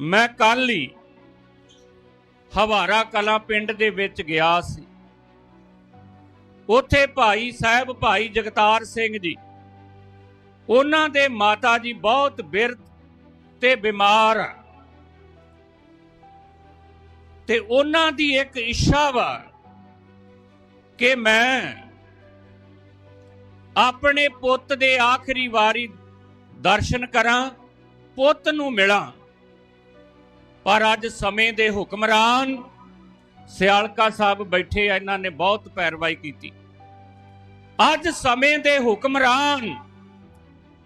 ਮੈਂ ਕੱਲ ਹੀ ਹਵਾਰਾ ਕਲਾ ਪਿੰਡ ਦੇ ਵਿੱਚ ਗਿਆ ਸੀ। ਉੱਥੇ ਭਾਈ ਸਾਹਿਬ, ਭਾਈ ਜਗਤਾਰ ਸਿੰਘ ਜੀ, ਉਹਨਾਂ ਦੇ ਮਾਤਾ ਜੀ ਬਹੁਤ ਬਿਰਧ ਤੇ ਬਿਮਾਰ ਆ। ਤੇ ਉਹਨਾਂ ਦੀ ਇੱਕ ਇੱਛਾ ਵਾ ਕਿ ਮੈਂ ਆਪਣੇ ਪੁੱਤ ਦੇ ਆਖਰੀ ਵਾਰੀ ਦਰਸ਼ਨ ਕਰਾਂ, ਪੁੱਤ ਨੂੰ ਮਿਲਾਂ। ਪਰ ਅੱਜ ਸਮੇਂ ਦੇ ਹੁਕਮਰਾਨ ਸਿਆਲਕਾ ਸਾਹਿਬ ਬੈਠੇ ਇਹਨਾਂ ਨੇ ਬਹੁਤ ਪੈਰਵਾਈ ਕੀਤੀ। ਅੱਜ ਸਮੇਂ ਦੇ ਹੁਕਮਰਾਨ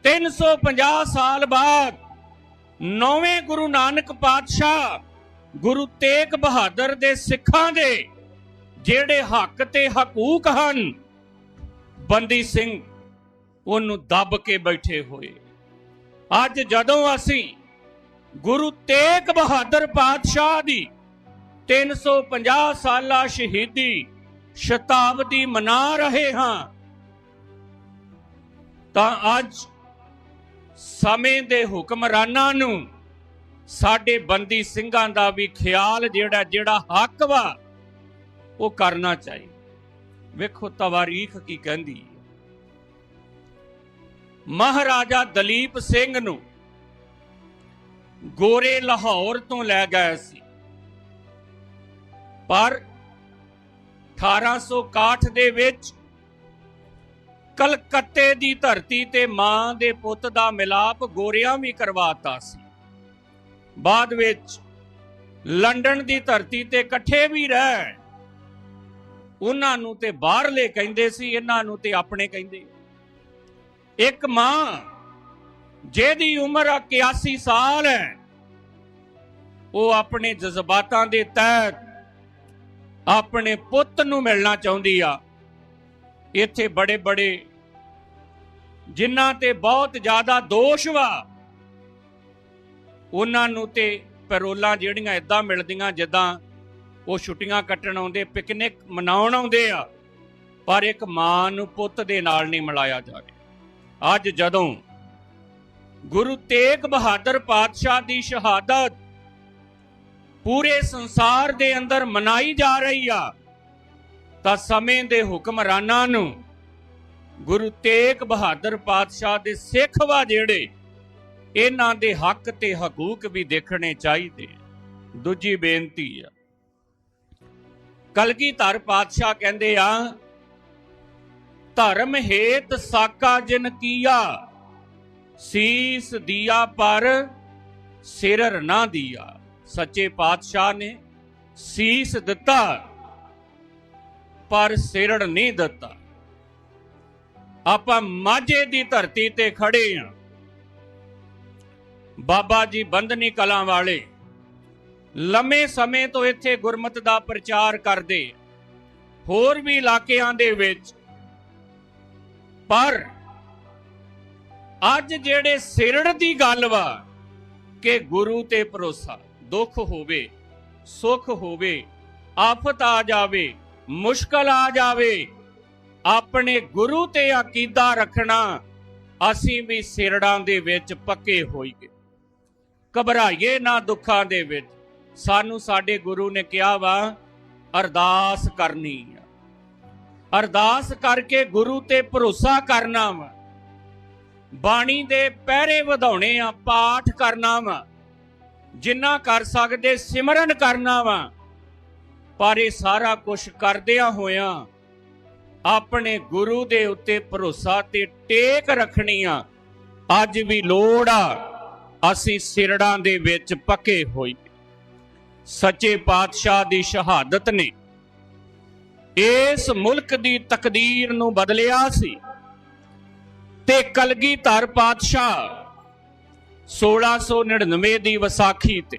350 ਸਾਲ ਬਾਅਦ ਨੌਵੇਂ ਗੁਰੂ ਨਾਨਕ ਪਾਤਸ਼ਾਹ ਗੁਰੂ ਤੇਗ ਬਹਾਦਰ ਦੇ ਸਿੱਖਾਂ ਦੇ ਜਿਹੜੇ ਹੱਕ ਤੇ ਹਕੂਕ ਹਨ, ਬੰਦੀ ਸਿੰਘ ਉਹਨੂੰ ਦੱਬ ਕੇ ਬੈਠੇ ਹੋਏ। ਅੱਜ ਜਦੋਂ ਅਸੀਂ ਗੁਰੂ ਤੇਗ ਬਹਾਦਰ ਪਾਤਸ਼ਾਹ ਦੀ 350 ਸਾਲਾ ਸ਼ਹੀਦੀ ਸ਼ਤਾਬਦੀ ਮਨਾ ਰਹੇ ਹਾਂ। ਤਾਂ ਅੱਜ ਸਮੇਂ ਦੇ ਹੁਕਮਰਾਨਾਂ ਨੂੰ ਸਾਡੇ ਬੰਦੀ ਸਿੰਘਾਂ ਦਾ ਵੀ ਖਿਆਲ ਜਿਹੜਾ ਜਿਹੜਾ ਹੱਕ ਵਾ, ਉਹ ਕਰਨਾ ਚਾਹੀਦਾ। ਵੇਖੋ ਤਵਾਰੀਖ ਕੀ ਕਹਿੰਦੀ ਹੈ। ਮਹਾਰਾਜਾ ਦਲੀਪ ਸਿੰਘ ਨੂੰ ਗੋਰੇ ਲਾਹੌਰ ਤੋਂ ਲੈ ਗਏ ਸੀ। ਪਰ 1861 ਦੇ ਵਿੱਚ ਕਲਕੱਤੇ ਦੀ ਧਰਤੀ ਤੇ ਮਾਂ ਦੇ ਪੁੱਤ ਦਾ ਮਿਲਾਪ ਗੋਰਿਆਂ ਵੀ ਕਰਵਾਤਾ ਸੀ। ਬਾਅਦ ਵਿੱਚ ਲੰਡਨ ਦੀ ਧਰਤੀ ਤੇ ਇਕੱਠੇ ਵੀ ਰਹਿ ਉਹਨਾਂ ਨੂੰ ਤੇ ਬਾਹਰਲੇ ਕਹਿੰਦੇ ਸੀ, ਇਹਨਾਂ ਨੂੰ ਤੇ ਆਪਣੇ ਕਹਿੰਦੇ। ਇੱਕ ਮਾਂ ਜਿਹਦੀ ਉਮਰ 81 ਸਾਲ ਹੈ, ਉਹ ਆਪਣੇ ਜਜ਼ਬਾਤਾਂ ਦੇ ਤਹਿਤ ਆਪਣੇ ਪੁੱਤ ਨੂੰ ਮਿਲਣਾ ਚਾਹੁੰਦੀ ਆ। ਇੱਥੇ ਬੜੇ ਬੜੇ ਜਿਨ੍ਹਾਂ ਤੇ ਬਹੁਤ ਜ਼ਿਆਦਾ ਦੋਸ਼ ਵਾ, ਉਹਨਾਂ ਨੂੰ ਤੇ ਪੈਰੋਲਾਂ ਜਿਹੜੀਆਂ ਇਦਾਂ ਮਿਲਦੀਆਂ ਜਿੱਦਾਂ ਉਹ ਛੁੱਟੀਆਂ ਕੱਟਣ ਆਉਂਦੇ, ਪਿਕਨਿਕ ਮਨਾਉਣ ਆਉਂਦੇ ਆ, ਪਰ ਇੱਕ ਮਾਂ ਨੂੰ ਪੁੱਤ ਦੇ ਨਾਲ ਨਹੀਂ ਮਿਲਾਇਆ ਜਾ ਰਿਹਾ। ਅੱਜ ਜਦੋਂ ਗੁਰੂ ਤੇਗ ਬਹਾਦਰ ਪਾਤਸ਼ਾਹ ਦੀ ਸ਼ਹਾਦਤ ਪੂਰੇ ਸੰਸਾਰ ਦੇ ਅੰਦਰ ਮਨਾਈ ਜਾ ਰਹੀ ਆ, ਤਾਂ ਸਮੇਂ ਦੇ ਹੁਕਮਰਾਨਾਂ ਨੂੰ ਗੁਰੂ ਤੇਗ ਬਹਾਦਰ ਪਾਤਸ਼ਾਹ ਦੇ ਸਿੱਖ ਵਾ ਜਿਹੜੇ ਇਹਨਾਂ ਦੇ ਹੱਕ ਤੇ ਹਕੂਕ ਵੀ ਦੇਖਣੇ ਚਾਹੀਦੇ ਦੂਜੀ ਬੇਨਤੀ ਆ, ਕਲਗੀਧਰ ਪਾਤਸ਼ਾਹ ਕਹਿੰਦੇ ਆ, ਧਰਮ ਹੇਤ ਸਾਕਾ ਜਿਨ ਕੀਆ। ਸੀਸ ਦੀਆ ਪਰ ਸਿਰ ਨਾ ਦੀਆ। ਸੱਚੇ ਪਾਤਸ਼ਾਹ ਨੇ ਸੀਸ ਦਿੱਤਾ, ਪਰ ਸਿਰੜ ਨਹੀਂ ਦਿੱਤਾ। ਆਪਾਂ ਮਾਝੇ ਦੀ ਧਰਤੀ ਤੇ ਖੜੇ ਆ। ਬਾਬਾ ਜੀ ਬੰਦਨੀ ਕਲਾਂ ਵਾਲੇ, ਲੰਮੇ ਸਮੇਂ ਤੋਂ ਇੱਥੇ ਗੁਰਮਤ ਦਾ ਪ੍ਰਚਾਰ ਕਰਦੇ, ਹੋਰ ਵੀ ਇਲਾਕਿਆਂ ਦੇ ਵਿੱਚ, ਪਰ ਅੱਜ ਜਿਹੜੇ ਸਿਰੜ ਦੀ ਗੱਲ ਵਾ ਕਿ ਗੁਰੂ ਤੇ ਭਰੋਸਾ, ਦੁੱਖ ਹੋਵੇ, ਸੁੱਖ ਹੋਵੇ, ਆਫਤ ਆ ਜਾਵੇ, ਮੁਸ਼ਕਲ ਆ ਜਾਵੇ, ਆਪਣੇ ਗੁਰੂ ਤੇ ਅਕੀਦਾ ਰੱਖਣਾ ਅਸੀਂ ਵੀ ਸਿਰੜਾਂ ਦੇ ਵਿੱਚ ਪੱਕੇ ਹੋਈਏ। ਘਬਰਾਈਏ ਨਾ ਦੁੱਖਾਂ ਦੇ ਵਿੱਚ। ਸਾਨੂੰ ਸਾਡੇ ਗੁਰੂ ਨੇ ਕਿਹਾ ਵਾ, ਅਰਦਾਸ ਕਰਨੀ ਆ। ਅਰਦਾਸ ਕਰਕੇ ਗੁਰੂ ਤੇ ਭਰੋਸਾ ਕਰਨਾ ਵਾ। ਬਾਣੀ ਦੇ ਪਹਿਰੇ ਵਧਾਉਣੇ ਆ, ਪਾਠ ਕਰਨਾ ਵਾ। ਜਿੰਨਾ ਕਰ ਸਕਦੇ ਸਿਮਰਨ ਕਰਨਾ ਵਾ। ਪਰ ਇਹ ਸਾਰਾ ਕੁਝ ਕਰਦਿਆਂ ਹੋਇਆਂ ਆਪਣੇ ਗੁਰੂ ਦੇ ਉੱਤੇ ਭਰੋਸਾ ਤੇ ਟੇਕ ਰੱਖਣੀ ਆ। ਅੱਜ ਵੀ ਲੋੜ ਆ, ਅਸੀਂ ਸਿਰੜਾਂ ਦੇ ਵਿੱਚ ਪੱਕੇ ਹੋਈ ਸੱਚੇ ਪਾਤਸ਼ਾਹ ਦੀ ਸ਼ਹਾਦਤ ਨੇ। ਇਸ ਮੁਲਕ ਦੀ ਤਕਦੀਰ ਨੂੰ ਬਦਲਿਆ ਸੀ। ਤੇ ਕਲਗੀਧਰ ਪਾਤਸ਼ਾਹ 1699 ਦੀ ਵਿਸਾਖੀ ਤੇ।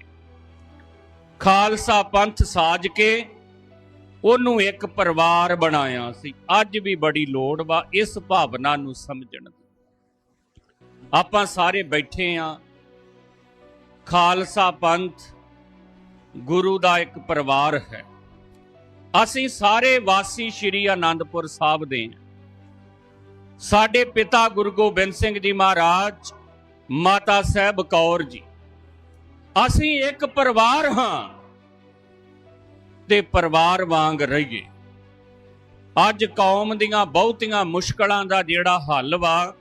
ਖਾਲਸਾ ਪੰਥ ਸਾਜ ਕੇ ਉਹਨੂੰ ਇੱਕ ਪਰਿਵਾਰ ਬਣਾਇਆ ਸੀ। ਅੱਜ ਵੀ ਬੜੀ ਲੋੜ ਵਾ, ਇਸ ਭਾਵਨਾ ਨੂੰ ਸਮਝਣ ਦੀ। ਆਪਾਂ ਸਾਰੇ ਬੈਠੇ ਆ। ਖਾਲਸਾ ਪੰਥ ਗੁਰੂ ਦਾ ਇੱਕ ਪਰਿਵਾਰ ਹੈ। ਅਸੀਂ ਸਾਰੇ ਵਾਸੀ ਸ਼੍ਰੀ ਆਨੰਦਪੁਰ ਸਾਹਿਬ ਦੇ ਹਾਂ ਸਾਡੇ ਪਿਤਾ ਗੁਰੂ ਗੋਬਿੰਦ ਸਿੰਘ ਜੀ ਮਹਾਰਾਜ, ਮਾਤਾ ਸਾਹਿਬ ਕੌਰ ਜੀ, ਅਸੀਂ ਇੱਕ ਪਰਿਵਾਰ ਹਾਂ ਤੇ ਪਰਿਵਾਰ ਵਾਂਗ ਰਹੀਏ। ਅੱਜ ਕੌਮ ਦੀਆਂ ਬਹੁਤੀਆਂ ਮੁਸ਼ਕਲਾਂ ਦਾ ਜਿਹੜਾ ਹੱਲ ਵਾ,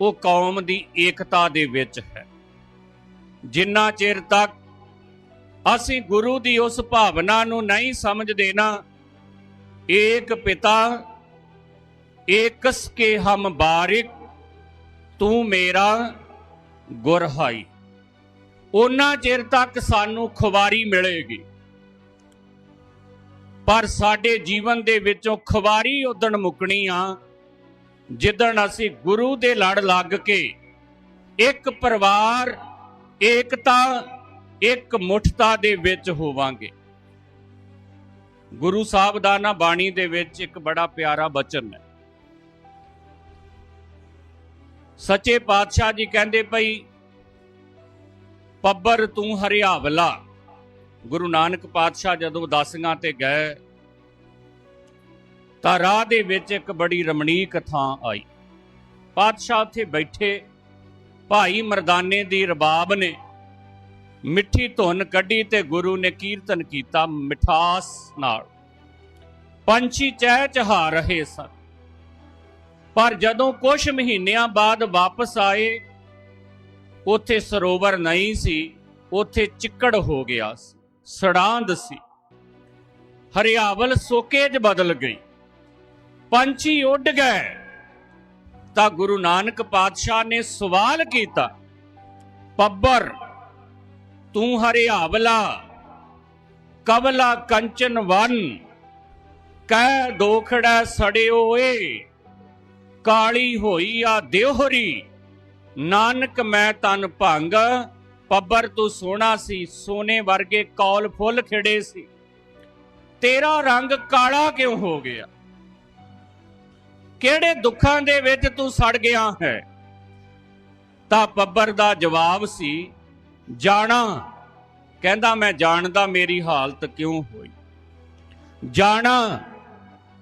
ਉਹ ਕੌਮ ਦੀ ਏਕਤਾ ਦੇ ਵਿੱਚ ਹੈ। ਜਿੰਨਾ ਚਿਰ ਤੱਕ ਅਸੀਂ ਗੁਰੂ ਦੀ ਉਸ ਭਾਵਨਾ ਨੂੰ ਨਹੀਂ ਸਮਝਦੇ ਨਾ, ਏਕ ਪਿਤਾ ਏਕਸ ਕੇ ਹਮ ਬਾਰਿਕ, ਤੂੰ ਮੇਰਾ ਗੁਰਹਾਈ। ਉਹਨਾਂ ਚਿਰ ਤੱਕ ਸਾਨੂੰ ਖੁਵਾਰੀ ਮਿਲੇਗੀ। ਪਰ ਸਾਡੇ ਜੀਵਨ ਦੇ ਵਿੱਚੋਂ ਖੁਵਾਰੀ ਉਦਣ ਮੁਕਣੀ ਆ, ਜਿੱਦਣ ਅਸੀਂ ਗੁਰੂ ਦੇ ਲੜ ਲੱਗ ਕੇ ਇੱਕ ਪਰਿਵਾਰ, ਏਕਤਾ, ਇੱਕ ਮੁਠਤਾ ਦੇ ਵਿੱਚ ਹੋਵਾਂਗੇ। ਗੁਰੂ ਸਾਹਿਬ ਦਾ ਨਾ ਬਾਣੀ ਦੇ ਵਿੱਚ ਇੱਕ ਬੜਾ ਪਿਆਰਾ ਬਚਨ ਹੈ। ਸੱਚੇ ਪਾਤਸ਼ਾਹ ਜੀ ਕਹਿੰਦੇ ਭਈ ਪੱਬਰ ਤੂੰ ਹਰਿਆਵਲਾ। ਗੁਰੂ ਨਾਨਕ ਪਾਤਸ਼ਾਹ ਜਦੋਂ ਦਾਸੀਆਂ ਤੇ ਗਏ, ਤਾਂ ਰਾਹ ਦੇ ਵਿੱਚ ਇੱਕ ਬੜੀ ਰਮਣੀਕ ਥਾਂ ਆਈ। ਪਾਤਸ਼ਾਹ ਉੱਥੇ ਬੈਠੇ, ਭਾਈ ਮਰਦਾਨੇ ਦੀ ਰਬਾਬ ਨੇ ਮਿੱਠੀ ਧੁਨ ਕੱਢੀ ਤੇ ਗੁਰੂ ਨੇ ਕੀਰਤਨ ਕੀਤਾ ਮਿਠਾਸ ਨਾਲ। ਪੰਛੀ ਚਹਿ ਚਹਾ ਰਹੇ ਸਨ। ਪਰ ਜਦੋਂ ਕੁਝ ਮਹੀਨਿਆਂ ਬਾਅਦ ਵਾਪਸ ਆਏ, ਉੱਥੇ ਸਰੋਵਰ ਨਹੀਂ ਸੀ, ਉੱਥੇ ਚਿੱਕੜ ਹੋ ਗਿਆ ਸੀ, ਸੜਾਂਦ ਸੀ। ਹਰਿਆਵਲ ਸੋਕੇ 'ਚ ਬਦਲ ਗਈ। ਪੰਛੀ ਉੱਡ ਗਏ। ਤਾਂ ਗੁਰੂ ਨਾਨਕ ਪਾਤਸ਼ਾਹ ਨੇ ਸਵਾਲ ਕੀਤਾ, ਪੱਬਰ, ਤੂੰ ਹਰਿਆਵਲਾ, ਕਵਲਾ ਕੰਚਨ ਵਨ, ਕਹਿ ਦੋਖੜਾ ਸੜਿਓ ਏ ਕਾਲੀ ਹੋਈ ਆ ਦਿਉਹਰੀ ਨਾਨਕ ਮੈਂ ਤਨ ਭੰਗ, ਪੱਬਰ ਤੂੰ ਸੋਹਣਾ ਸੀ, ਸੋਨੇ ਵਰਗੇ ਕੌਲ ਫੁੱਲ ਖਿੜੇ ਸੀ। ਤੇਰਾ ਰੰਗ ਕਾਲਾ ਕਿਉਂ ਹੋ ਗਿਆ? ਕਿਹੜੇ ਦੁੱਖਾਂ ਦੇ ਵਿੱਚ ਤੂੰ ਸੜ ਗਿਆ ਹੈ? ਤਾਂ ਪੱਬਰ ਦਾ ਜਵਾਬ ਸੀ, ਜਾਣਾ। ਕਹਿੰਦਾ, ਮੈਂ ਜਾਣਦਾ ਮੇਰੀ ਹਾਲਤ ਕਿਉਂ ਹੋਈ? ਜਾਣਾ,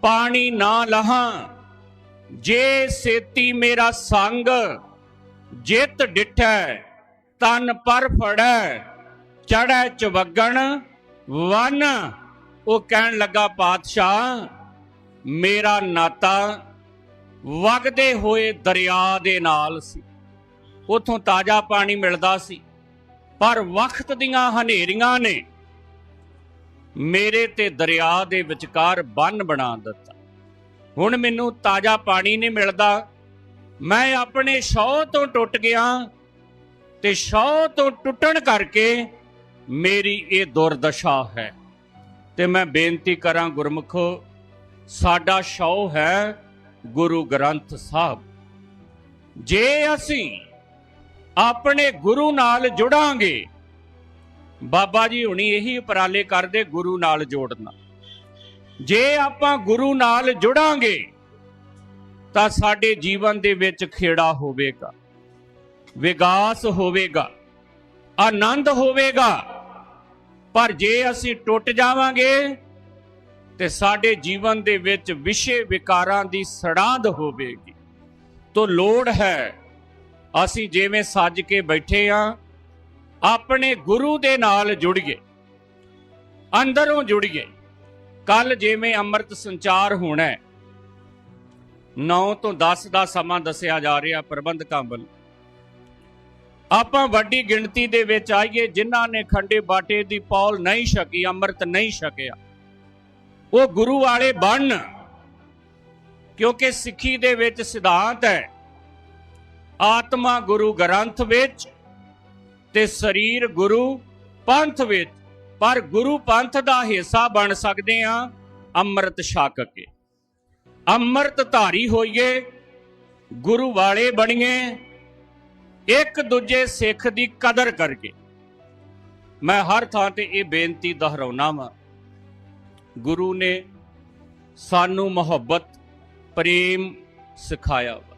ਪਾਣੀ ਨਾ ਲਹਾਂ। ਜੇ ਸੇਤੀ ਮੇਰਾ ਸੰਗ ਜਿੱਤ ਡਿਠੈ, ਤਨ ਪਰ ਫੜੈ ਚੜੈ ਚਵਗਣ ਵਨ, ਉਹ ਕਹਿਣ ਲੱਗਾ ਪਾਤਸ਼ਾਹ, ਮੇਰਾ ਨਾਤਾ ਵਗਦੇ ਹੋਏ ਦਰਿਆ ਦੇ ਨਾਲ ਸੀ। ਉਥੋਂ ਤਾਜ਼ਾ ਪਾਣੀ ਮਿਲਦਾ ਸੀ, ਪਰ ਵਕਤ ਦੀਆਂ ਹਨੇਰੀਆਂ ਨੇ ਮੇਰੇ ਤੇ ਦਰਿਆ ਦੇ ਵਿਚਕਾਰ ਬੰਨ ਬਣਾ ਦਿੱਤਾ। ਹੁਣ ਮੈਨੂੰ ਤਾਜ਼ਾ ਪਾਣੀ ਨਹੀਂ ਮਿਲਦਾ। ਮੈਂ ਆਪਣੇ ਸ਼ੌਹ ਤੋਂ ਟੁੱਟ ਗਿਆ ਤੇ ਸ਼ੌਹ ਤੋਂ ਟੁੱਟਣ ਕਰਕੇ ਮੇਰੀ ਇਹ ਦੁਰਦਸ਼ਾ ਹੈ। ਤੇ ਮੈਂ ਬੇਨਤੀ ਕਰਾਂ ਗੁਰਮੁਖੋ, ਸਾਡਾ ਸ਼ੌਹ ਹੈ ਗੁਰੂ ਗ੍ਰੰਥ ਸਾਹਿਬ। ਜੇ ਅਸੀਂ ਆਪਣੇ ਗੁਰੂ ਨਾਲ ਜੁੜਾਂਗੇ, ਬਾਬਾ ਜੀ ਹੁਣੀ ਇਹੀ ਉਪਰਾਲੇ ਕਰਦੇ ਗੁਰੂ ਨਾਲ ਜੋੜਨਾ। ਜੇ ਆਪਾਂ ਗੁਰੂ ਨਾਲ ਜੁੜਾਂਗੇ, ਤਾਂ ਸਾਡੇ ਜੀਵਨ ਦੇ ਵਿੱਚ ਖੇੜਾ ਹੋਵੇਗਾ ਵਿਕਾਸ ਹੋਵੇਗਾ, ਆਨੰਦ ਹੋਵੇਗਾ। ਪਰ ਜੇ ਅਸੀਂ ਟੁੱਟ ਜਾਵਾਂਗੇ, ਤੇ ਸਾਡੇ ਜੀਵਨ ਦੇ ਵਿੱਚ ਵਿਸ਼ੇ ਵਿਕਾਰਾਂ ਦੀ ਸੜਾਂਦ ਹੋਵੇਗੀ। ਤੋਂ ਲੋੜ ਹੈ, ਅਸੀਂ ਜਿਵੇਂ ਸੱਜ ਕੇ ਬੈਠੇ ਆ, ਆਪਣੇ ਗੁਰੂ ਦੇ ਨਾਲ ਜੁੜੀਏ, ਅੰਦਰੋਂ ਜੁੜੀਏ। ਕੱਲ ਜਿਵੇਂ ਅੰਮ੍ਰਿਤ ਸੰਚਾਰ ਹੋਣਾ ਹੈ 9 ਤੋਂ 10 ਦਾ ਸਮਾਂ ਦੱਸਿਆ ਜਾ ਰਿਹਾ ਪ੍ਰਬੰਧਕਾਂ ਵੱਲੋਂ। ਆਪਾਂ ਵੱਡੀ ਗਿਣਤੀ ਦੇ ਵਿੱਚ ਆਈਏ, ਜਿਨ੍ਹਾਂ ਨੇ ਖੰਡੇ ਬਾਟੇ ਦੀ ਪੌਲ ਨਹੀਂ ਛਕੀ, ਅੰਮ੍ਰਿਤ ਨਹੀਂ ਛਕਿਆ। ਉਹ ਗੁਰੂ ਵਾਲੇ ਬਣਨ ਕਿਉਂਕਿ ਸਿੱਖੀ ਦੇ ਵਿੱਚ ਸਿਧਾਂਤ ਹੈ, ਆਤਮਾ ਗੁਰੂ ਗ੍ਰੰਥ ਵਿੱਚ ਤੇ ਸਰੀਰ ਗੁਰੂ ਪੰਥ ਵਿੱਚ। ਪਰ ਗੁਰੂ ਪੰਥ ਦਾ ਹਿੱਸਾ ਬਣ ਸਕਦੇ ਆ ਅੰਮ੍ਰਿਤ ਛਕ ਕੇ। ਅੰਮ੍ਰਿਤ ਧਾਰੀ ਹੋਈਏ, ਗੁਰੂ ਵਾਲੇ ਬਣੀਏ, ਇੱਕ ਦੂਜੇ ਸਿੱਖ ਦੀ ਕਦਰ ਕਰਕੇ। ਮੈਂ ਹਰ ਥਾਂ ਤੇ ਇਹ ਬੇਨਤੀ ਦੁਹਰਾਉਣਾ ਵਾਂ, ਗੁਰੂ ਨੇ ਸਾਨੂੰ ਮੁਹੱਬਤ, ਪ੍ਰੇਮ ਸਿਖਾਇਆ ਵਾ।